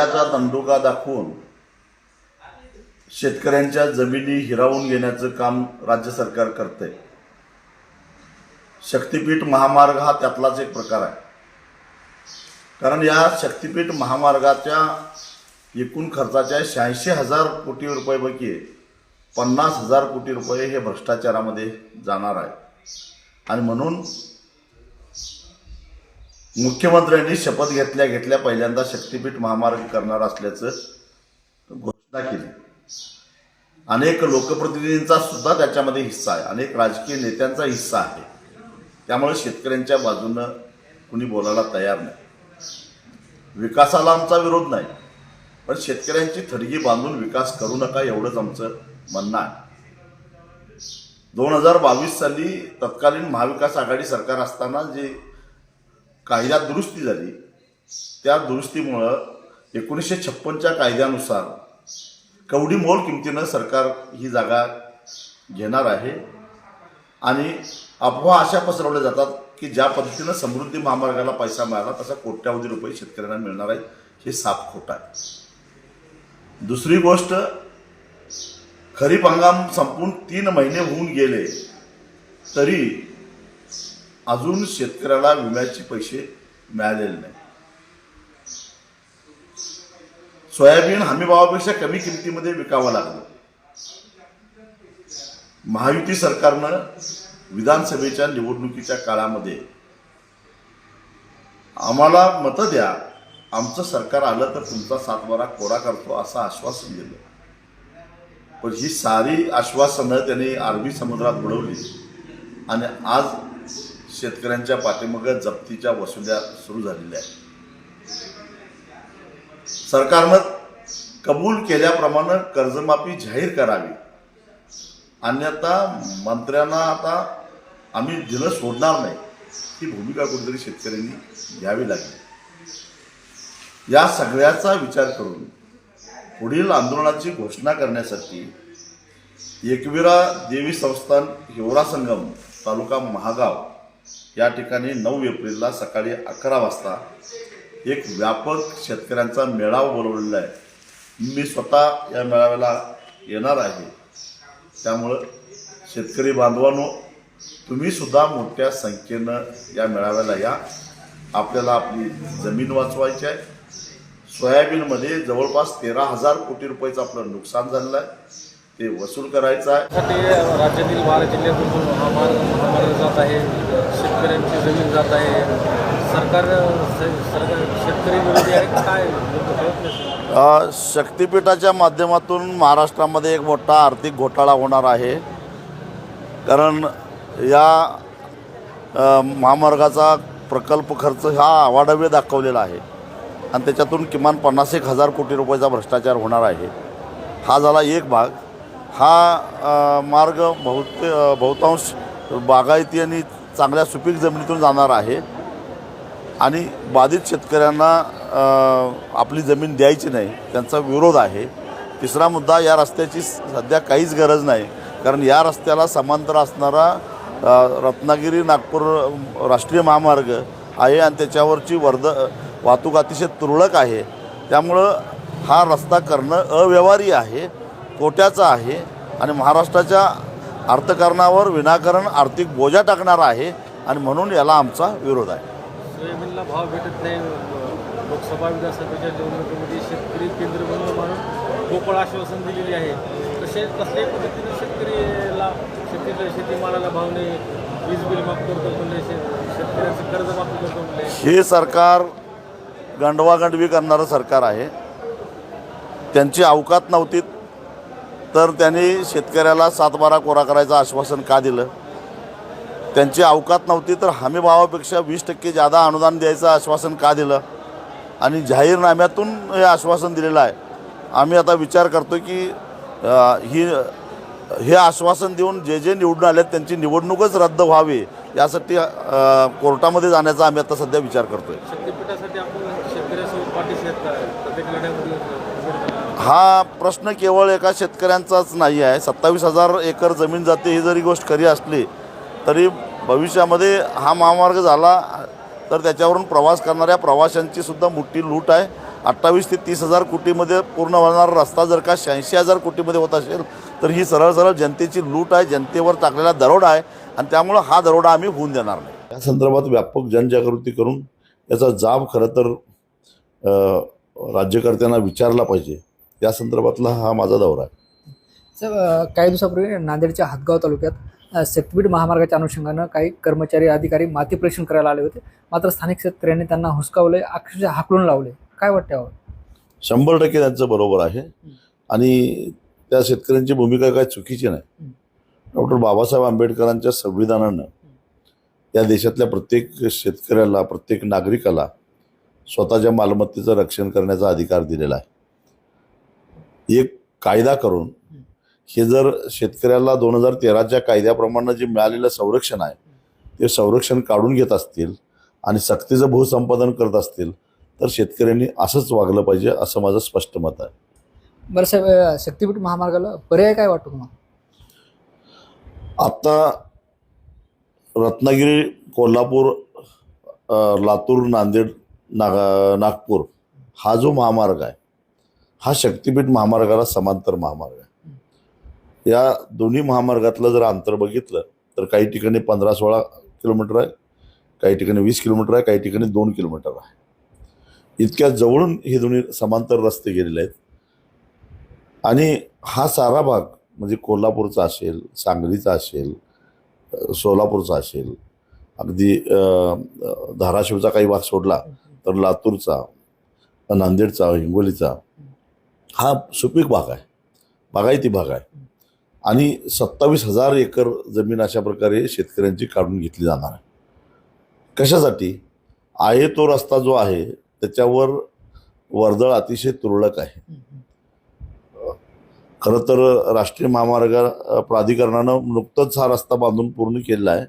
कायद्याचा दंडुका दाखवून शेतकऱ्यांच्या जमिनी हिरावून घेण्याचं काम राज्य सरकार करते शक्तीपीठ महामार्ग हा त्यातलाच एक प्रकार आहे. कारण या शक्तीपीठ महामार्गाच्या एकूण खर्चाच्या शहाऐंशी हजार कोटी रुपयेपैकी पन्नास हजार कोटी रुपये हे भ्रष्टाचारामध्ये जाणार आहे. आणि म्हणून मुख्यमंत्र्यांनी शपथ घेतल्या घेतल्या पहिल्यांदा शक्तीपीठ महामार्ग करणार असल्याचं घोषणा केली. अनेक लोकप्रतिनिधींचा सुद्धा त्याच्यामध्ये हिस्सा आहे. अनेक राजकीय नेत्यांचा हिस्सा आहे. त्यामुळे शेतकऱ्यांच्या बाजूनं कुणी बोलायला तयार नाही. विकासाला आमचा विरोध नाही. पण शेतकऱ्यांची थडगी बांधून विकास करू नका एवढंच आमचं म्हणणं आहे. दोन हजार बावीस साली तत्कालीन महाविकास आघाडी सरकार असताना जे कायद्यात दुरुस्ती झाली. त्या दुरुस्तीमुळं एकोणीसशे छप्पनच्या कायद्यानुसार कवडी मोल किमतीनं सरकार ही जागा घेणार आहे. आणि अफवा अशा पसरवल्या जातात की ज्या पद्धतीनं समृद्धी महामार्गाला पैसा मिळाला तसा कोट्यावधी रुपये शेतकऱ्यांना मिळणार आहे हे साफ खोट आहे. दुसरी गोष्ट खरीप हंगाम संपून तीन महिने होऊन गेले तरी अजून शेतकऱ्याला विम्याचे पैसे मिळालेले नाही. सोयाबीन हमीभावापेक्षा कमी किमतीमध्ये विकावं लागलं. महायुती सरकारनं विधानसभेच्या निवडणुकीच्या काळामध्ये आम्हाला मतं द्या आमचं सरकार आलं तर तुमचा सातबारा कोरा करतो असं आश्वासन दिलं. पण ही सारी आश्वासनं त्यांनी अरबी समुद्रात बुडवली आणि आज शेतकऱ्यांच्या पाठीमागं जप्तीच्या वसुल्या सुरू झालेल्या आहेत. सरकारनं कबूल केल्याप्रमाणे कर्जमाफी जाहीर करावी. अन्यथा मंत्र्यांना आता आम्ही दिलं सोडणार नाही. ही भूमिका कुठेतरी शेतकऱ्यांनी घ्यावी लागली. या सगळ्याचा विचार करून पुढील आंदोलनाची घोषणा करण्यासाठी एकविरा देवी संस्थान हिवरा संगम तालुका महागाव या ठिकाणी नऊ एप्रिलला सकाळी अकरा वाजता एक व्यापक शेतकऱ्यांचा मेळावा बोलवलेला आहे. मी स्वतः या मेळाव्याला येणार आहे. त्यामुळं शेतकरी बांधवांनो तुम्हीसुद्धा मोठ्या संख्येनं या मेळाव्याला या. आपल्याला आपली जमीन वाचवायची आहे. सोयाबीनमध्ये जवळपास तेरा हजार कोटी रुपयाचं आपलं नुकसान झालेलं आहे. ते वसूल करायचं आहे. राज्यातील बारा जिल्ह्यातून महामार्ग महामार्ग जात आहे शेतकऱ्यांची जमीन जात आहे. सरकार सरकार शेतकरी विरोधी आहे काय? शक्तिपीठाच्या माध्यमातून महाराष्ट्रामध्ये एक मोठा आर्थिक घोटाळा होणार आहे. कारण या महामार्गाचा प्रकल्प खर्च हा आवाढव्य दाखवलेला आहे. आणि त्याच्यातून किमान पन्नास एक हजार कोटी रुपयाचा भ्रष्टाचार होणार आहे. हा झाला एक भाग. हा मार्ग बहुत बहुतांश बागायती आणि चांगल्या सुपीक जमिनीतून जाणार आहे. आणि बाधित शेतकऱ्यांना आपली जमीन द्यायची नाही त्यांचा विरोध आहे. तिसरा मुद्दा या रस्त्याची सध्या काहीच गरज नाही. कारण या रस्त्याला समांतर असणारा रत्नागिरी नागपूर राष्ट्रीय महामार्ग आहे आणि त्याच्यावरची वर्ध वाहतूक अतिशय तुरळक आहे. त्यामुळं हा रस्ता करणं अव्यवहारी आहे. कोट्याचा आहे आणि महाराष्ट्राच्या अर्थकारणावर विनाकारण आर्थिक बोजा टाकणारा आहे आणि म्हणून याला आमचा विरोध आहे. सोयाबीनला भाव भेटत नाही लोकसभा विधानसभेच्या निवडणुकीमध्ये शेतकरी केंद्र म्हणून आश्वासन दिलेली आहे. तसे कसल्याही पद्धतीने शेतकरीला शेती शेतीमालाला भाव नाही. वीज बिल माफ करतो म्हणले शेतकऱ्याचं कर्ज माफ करतो म्हणले. हे सरकार गंडवागंडवी करणारं सरकार आहे. त्यांची अवकात नव्हती. तर त्यांनी शेतकऱ्याला सातबारा कोरा करायचं आश्वासन का दिलं? त्यांची अवकात नव्हती तर हमी भावापेक्षा वीस टक्के जादा अनुदान द्यायचं आश्वासन का दिलं? आणि जाहीरनाम्यातून हे आश्वासन दिलेलं आहे. आम्ही आता विचार करतो की ही हे आश्वासन देऊन जे जे निवडून आले त्यांची निवडणूकच रद्द व्हावी यासाठी कोर्टामध्ये जाण्याचा आम्ही आता सध्या विचार करतोय. हा प्रश्न केवळ एका शेतकऱ्यांचाच नाही आहे. सत्तावीस हजार एकर जमीन जाते ही जरी गोष्ट खरी असली तरी भविष्यामध्ये हा महामार्ग झाला तर त्याच्यावरून प्रवास करणाऱ्या प्रवाशांची सुद्धा मोठी लूट आहे. अठ्ठावीस ते तीस हजार कोटीमध्ये पूर्ण होणारा रस्ता जर का शहाऐंशी हजार कोटीमध्ये होत असेल तर ही सरळ सरळ जनतेची लूट आहे जनतेवर टाकलेला दरोडा आहे आणि त्यामुळं हा दरोडा आम्ही होऊन देणार नाही. या संदर्भात व्यापक जनजागृती करून याचा जाब खरं तर राज्यकर्त्यांना विचारला पाहिजे. या संदर्भातला हा माझा दौरा आहे. सर काही दिवसापूर्वी नांदेडच्या हातगाव तालुक्यात शक्तीपीठ महामार्गाच्या अनुषंगानं काही कर्मचारी अधिकारी माती परीक्षण करायला आले होते. मात्र स्थानिक शेतकऱ्यांनी त्यांना हुसकावले अक्षरशः हाकलून लावले. काय वाटतं यावर? शंभर टक्के त्यांचं बरोबर आहे. आणि त्या शेतकऱ्यांची भूमिका काय चुकीची नाही. डॉक्टर बाबासाहेब आंबेडकरांच्या संविधानानं या देशातल्या प्रत्येक शेतकऱ्याला प्रत्येक नागरिकाला स्वतःच्या मालमत्तेचं रक्षण करण्याचा अधिकार दिलेला आहे. एक कायदा करून हे जर शेतकऱ्याला दोन हजार तेराच्या कायद्याप्रमाणे जे मिळालेलं संरक्षण आहे ते संरक्षण काढून घेत असतील आणि सक्तीचं भूसंपादन करत असतील तर शेतकऱ्यांनी असंच वागलं पाहिजे असं माझं स्पष्ट मत आहे. बरं साहेब शक्तीपीठ महामार्गाला पर्याय काय वाटतो तुम्हाला? आत्ता रत्नागिरी कोल्हापूर लातूर नांदेड नागा नागपूर हा जो महामार्ग आहे हा शक्तीपीठ महामार्गाला समांतर महामार्ग आहे. या दोन्ही महामार्गातलं जर अंतर बघितलं तर काही ठिकाणी पंधरा सोळा किलोमीटर आहे काही ठिकाणी वीस किलोमीटर आहे काही ठिकाणी दोन किलोमीटर आहे. इतक्या जवळून हे दोन्ही समांतर रस्ते गेलेले आहेत. आणि हा सारा भाग म्हणजे कोल्हापूरचा असेल सांगलीचा असेल सोलापूरचा असेल अगदी धाराशिवचा काही भाग सोडला तर लातूरचा नांदेडचा हिंगोलीचा हा सुपीक भाग आहे. बागायती भाग आहे. आणि सत्तावीस हजार एकर जमीन अशा प्रकारे शेतकऱ्यांची काढून घेतली जाणार आहे. कशासाठी? आहे तो रस्ता जो आहे त्याच्यावर वर्दळ अतिशय तुरळक आहे. खरं तर राष्ट्रीय महामार्ग प्राधिकरणानं नुकतंच हा रस्ता बांधून पूर्ण केलेला आहे.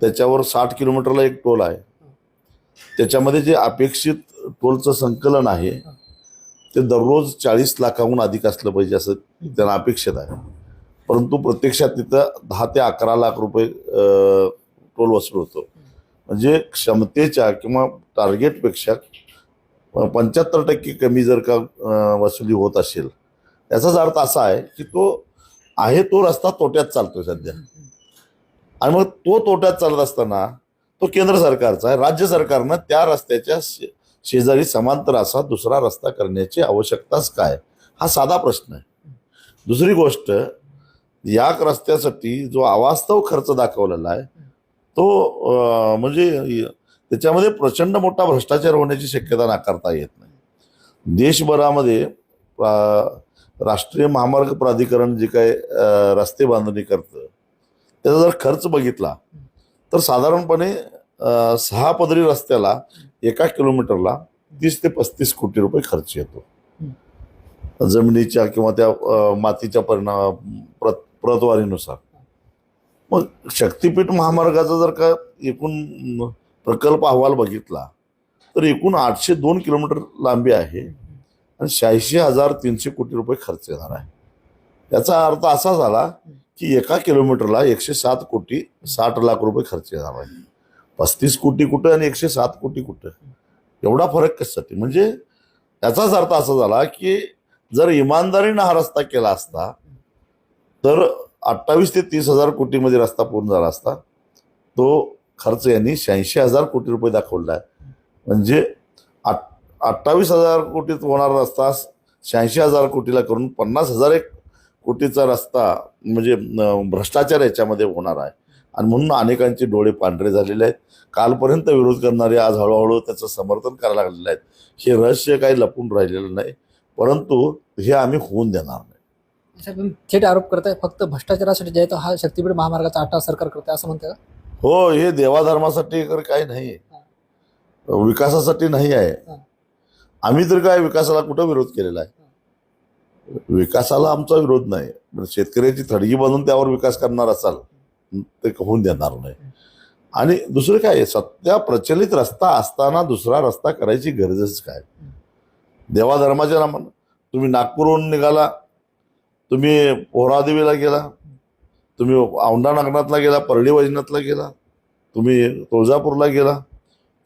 त्याच्यावर साठ किलोमीटरला एक टोल आहे. त्याच्यामध्ये जे अपेक्षित टोलचं संकलन आहे ते दररोज चाळीस लाखाहून अधिक असलं पाहिजे असं त्यांना अपेक्षित आहे. परंतु प्रत्यक्षात तिथं दहा ते अकरा लाख रुपये टोल वसूल होतो. म्हणजे क्षमतेच्या किंवा टार्गेटपेक्षा पंच्याहत्तर टक्के कमी जर का वसुली होत असेल याचाच अर्थ असा आहे की तो आहे तो रस्ता तोट्यात चालतोय सध्या. आणि मग तो तोट्यात चालत असताना तो केंद्र सरकारचा आहे राज्य सरकारनं त्या रस्त्याच्या शेजारी समांतर असा दुसरा रस्ता करण्याची आवश्यकताच काय? हा साधा प्रश्न आहे. दुसरी गोष्ट या रस्त्यासाठी जो अवास्तव खर्च दाखवलेला आहे तो म्हणजे त्याच्यामध्ये प्रचंड मोठा भ्रष्टाचार होण्याची शक्यता नाकारता येत नाही. देशभरामध्ये राष्ट्रीय महामार्ग प्राधिकरण जे काय रस्ते बांधणी करतं त्याचा जर खर्च बघितला तर साधारणपणे सहा पदरी रस्त्याला एका किलोमीटरला तीस ते पस्तीस कोटी रुपये खर्च येतो. जमिनीच्या किंवा त्या मातीच्या परिणाम प्रत प्रतवारीनुसार. मग शक्तीपीठ महामार्गाचा जर का एकूण प्रकल्प अहवाल बघितला तर एकूण आठशे दोन किलोमीटर लांबी आहे आणि शहाऐंशी हजार तीनशे कोटी रुपये खर्च येणार आहे. याचा अर्थ असा झाला की एका किलोमीटरला एकशे सात कोटी साठ लाख रुपये खर्च येणार आहे. पस्तीस कोटी कुठं आणि एकशे सात कोटी कुठं? एवढा फरक कशासाठी? म्हणजे त्याचाच अर्थ असा झाला की जर इमानदारीनं हा रस्ता केला असता तर अठ्ठावीस ते तीस हजार कोटीमध्ये रस्ता पूर्ण झाला असता तो खर्च यांनी शहाऐंशी हजार कोटी रुपये दाखवला आहे. म्हणजे आठ अठ्ठावीस हजार कोटीत होणारा रस्ता शहाऐंशी हजार कोटीला करून पन्नास हजार एक कोटीचा रस्ता म्हणजे भ्रष्टाचार याच्यामध्ये होणार आहे. आणि म्हणून अनेकांचे डोळे पांढरे झालेले आहेत. कालपर्यंत विरोध करणारे आज हळूहळू त्याचं समर्थन करायला लागलेले आहेत. हे रहस्य काही लपून राहिलेलं नाही. परंतु हे आम्ही होऊन देणार नाही. थेट आरोप करताय फक्त भ्रष्टाचारासाठी जे आहे तो हा शक्तीपीठ महामार्गाचा आठा सरकार करते असं म्हणते का? हो हे देवाधर्मासाठी काही नाही. विकासासाठी नाही आहे. आम्ही तर काय विकासाला कुठं विरोध केलेला आहे? विकासाला आमचा विरोध नाही. शेतकऱ्याची थडगी बांधून त्यावर विकास करणार असाल ते होऊन देणार नाही. आणि दुसरं काय आहे, सध्या प्रचलित रस्ता असताना दुसरा रस्ता करायची गरजच काय? देवाधर्माच्या नामानं. तुम्ही नागपूरहून निघाला तुम्ही पोहरादेवीला गेला तुम्ही औंढा नागनाथला गेला परळी वैजनाथला गेला तुम्ही तुळजापूरला गेला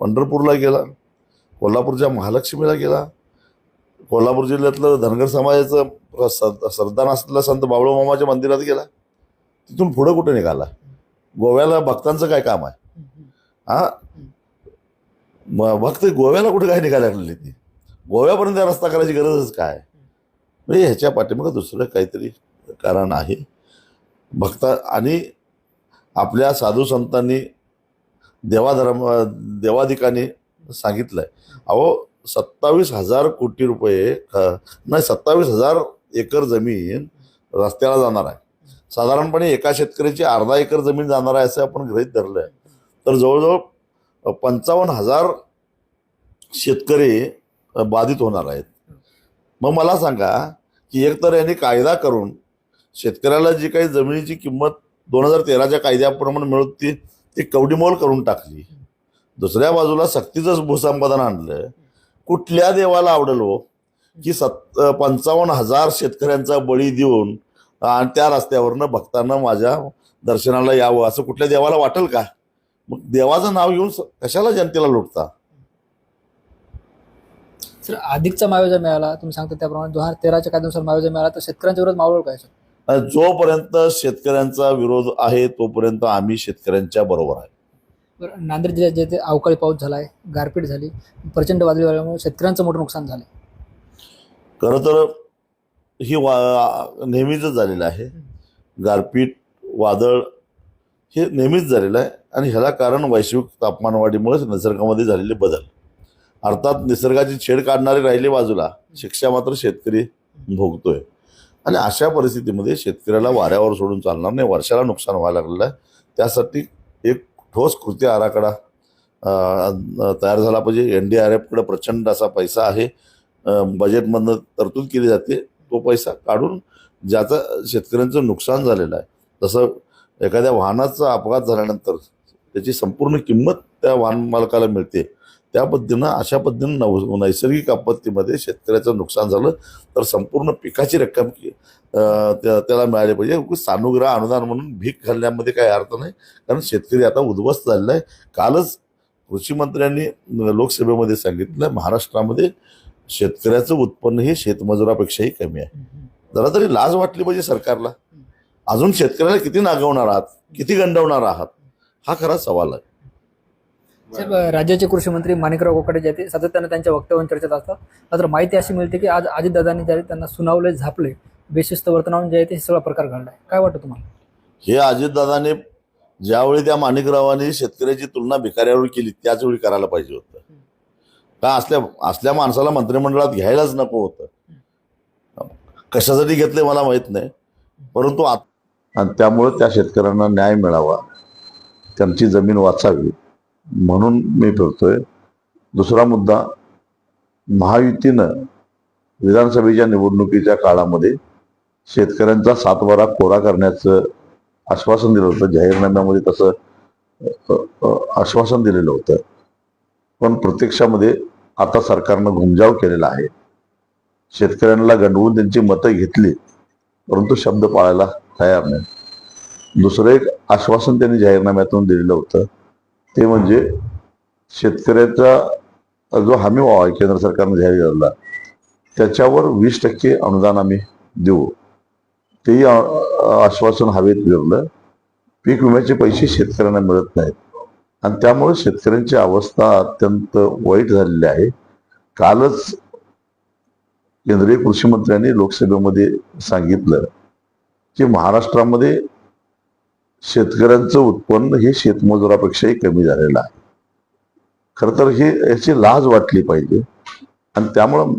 पंढरपूरला गेला कोल्हापूरच्या महालक्ष्मीला गेला कोल्हापूर जिल्ह्यातलं धनगर समाजाचं सर- सरदार असलेलं संत बाबळू मामाच्या मंदिरात गेला तिथून पुढं कुठे निघाला? गोव्याला भक्तांचं काय काम आहे? हा? भक्त गोव्याला कुठे काय निघायला लागलेली ती? गोव्यापर्यंत रस्ता करायची गरजच काय? म्हणजे ह्याच्या पाठीमागं दुसरं काहीतरी कारण आहे. भक्त आणि आपल्या साधू संतांनी देवाधर्म देवाधिकांनी आहे अहो सत्तावीस हजार कोटी रुपये ख- नाही सत्तावीस हजार एकर जमीन रस्त्याला जाणार आहे. साधारणपणे एका शेतकऱ्याची अर्धा एकर जमीन जाणार आहे असं आपण घरी धरलं आहे तर जवळजवळ पंचावन्न हजार शेतकरी बाधित होणार आहेत. मग मला सांगा की एकतर यांनी कायदा करून शेतकऱ्याला जी काही जमिनीची किंमत दोन हजार तेराच्या कायद्याप्रमाणे मिळत ती ती कवडीमोल करून टाकली. दुसऱ्या बाजूला सक्तीचं भूसंपादन आणलं. कुठल्या देवाला आवडेल हो? की सत् पंचावन्न हजार शेतकऱ्यांचा बळी देऊन आणि त्या रस्त्यावरनं भक्तांना माझ्या दर्शनाला यावं. असं कुठल्या देवाला वाटेल का? मग देवाचं नाव घेऊन कशाला जनतेला लुटता? सर अधिकचा मावेजा मिळाला तुम्ही सांगता त्याप्रमाणे दोन हजार तेराच्या कायद्यानुसार मावेजा मिळाला तर शेतकऱ्यांच्या विरोधात मावळ काय सर? जोपर्यंत शेतकऱ्यांचा विरोध आहे तोपर्यंत आम्ही शेतकऱ्यांच्या बरोबर आहे. बरं नांदेड जिल्ह्यात जे ते अवकाळी पाऊस झाला आहे गारपीट झाली प्रचंड वादळी वाऱ्यामुळे शेतकऱ्यांचं मोठं नुकसान झालं खरं तर ही वा नेहमीच झालेलं आहे. गारपीट वादळ हे नेहमीच झालेलं आहे. आणि ह्याला कारण वैश्विक तापमानवाढीमुळेच निसर्गामध्ये झालेले बदल. अर्थात निसर्गाची छेड काढणारे राहिले बाजूला शिक्षा मात्र शेतकरी भोगतोय. आणि अशा परिस्थितीमध्ये शेतकऱ्याला वाऱ्यावर सोडून चालणार नाही वर्षाला नुकसान व्हायला लागलेलं आहे. त्यासाठी एक ठोस कृती आराखडा तयार झाला पाहिजे. एन डी आर एफकडे प्रचंड असा पैसा आहे. बजेटमधनं तरतूद केली जाते. तो पैसा काढून ज्याचं शेतकऱ्यांचं नुकसान झालेलं आहे. जसं एखाद्या वाहनाचा अपघात झाल्यानंतर त्याची संपूर्ण किंमत त्या वाहन मालकाला मिळते. त्या पद्धतीनं अशा पद्धतीनं नव नैसर्गिक आपत्तीमध्ये शेतकऱ्याचं नुकसान झालं तर संपूर्ण पिकाची रक्कम त्या- त्याला मिळाली पाहिजे. सानुग्रह अनुदान म्हणून भीक घालण्यामध्ये काही अर्थ नाही. कारण शेतकरी आता उद्ध्वस्त झालेला आहे. कालच कृषी मंत्र्यांनी लोकसभेमध्ये सांगितलं महाराष्ट्रामध्ये शेतकऱ्याचं उत्पन्न हे शेतमजुरापेक्षाही कमी आहे. जरा तरी लाज वाटली पाहिजे सरकारला. अजून शेतकऱ्याला किती नागवणार आहात किती गंडवणार आहात हा खरा सवाल आहे. साहेब राज्याचे कृषी मंत्री माणिकराव कोकाटे जे सातत्यानं त्यांच्या वक्तव्यावर चर्चेत असतात. मात्र माहिती अशी मिळते की आज अजितदादांनी जे त्यांना सुनावले झापले बेशिस्त वर्तनावून जे आहे ते हे सगळा प्रकार घडलाय. काय वाटतं तुम्हाला? हे अजितदादाने ज्यावेळी त्या माणिकरावांनी शेतकऱ्याची तुलना भिकाऱ्यावर केली त्याच वेळी करायला पाहिजे होतं. का असल्या असल्या माणसाला मंत्रिमंडळात घ्यायलाच नको होतं. कशासाठी घेतले मला माहीत नाही. परंतु आत- आणि त्यामुळे त्या शेतकऱ्यांना न्याय मिळावा. त्यांची जमीन वाचावी. म्हणून मी फिरतोय दुसरा मुद्दा महायुतीनं विधानसभेच्या निवडणुकीच्या काळामध्ये शेतकऱ्यांचा सातबारा कोरा करण्याचं आश्वासन दिलं होतं. जाहीरनाम्यामध्ये तसं आश्वासन दिलेलं होतं. पण प्रत्यक्षामध्ये आता सरकारनं घुमजाव केलेला आहे. शेतकऱ्यांना गंडवून त्यांची मतं घेतली परंतु शब्द पाळायला तयार नाही. दुसरं एक आश्वासन त्यांनी जाहीरनाम्यातून दिलेलं होतं ते म्हणजे शेतकऱ्याचा जो हमी भाव आहे केंद्र सरकारनं जाहीर केलेला त्याच्यावर वीस टक्के अनुदान आम्ही देऊ. तेही आश्वासन हवेत विरलं. पीक विम्याचे पैसे शेतकऱ्यांना मिळत नाहीत. आणि त्यामुळे शेतकऱ्यांची अवस्था अत्यंत वाईट झालेली आहे. कालच केंद्रीय कृषी मंत्र्यांनी लोकसभेमध्ये सांगितलं की महाराष्ट्रामध्ये शेतकऱ्यांचं उत्पन्न हे शेतमजुरापेक्षाही कमी झालेलं आहे. खरं तर हे याची लाज वाटली पाहिजे. आणि त्यामुळं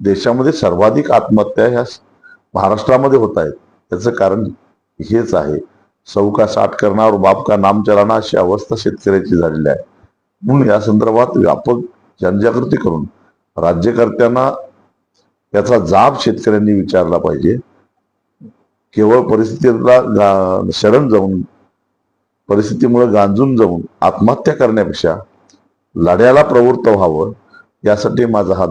देशामध्ये सर्वाधिक आत्महत्या ह्या महाराष्ट्रामध्ये होत आहेत. त्याचं कारण हेच आहे. सौ का साठ करणार बाप का नाम चलाना अशी अवस्था शेतकऱ्याची झालेली आहे. म्हणून या संदर्भात व्यापक जनजागृती करून राज्यकर्त्यांना याचा जाब शेतकऱ्यांनी विचारला पाहिजे. केवळ परिस्थितीला शरण जाऊन परिस्थितीमुळे गांजून जाऊन आत्महत्या करण्यापेक्षा लढ्याला प्रवृत्त व्हावं यासाठी माझा हा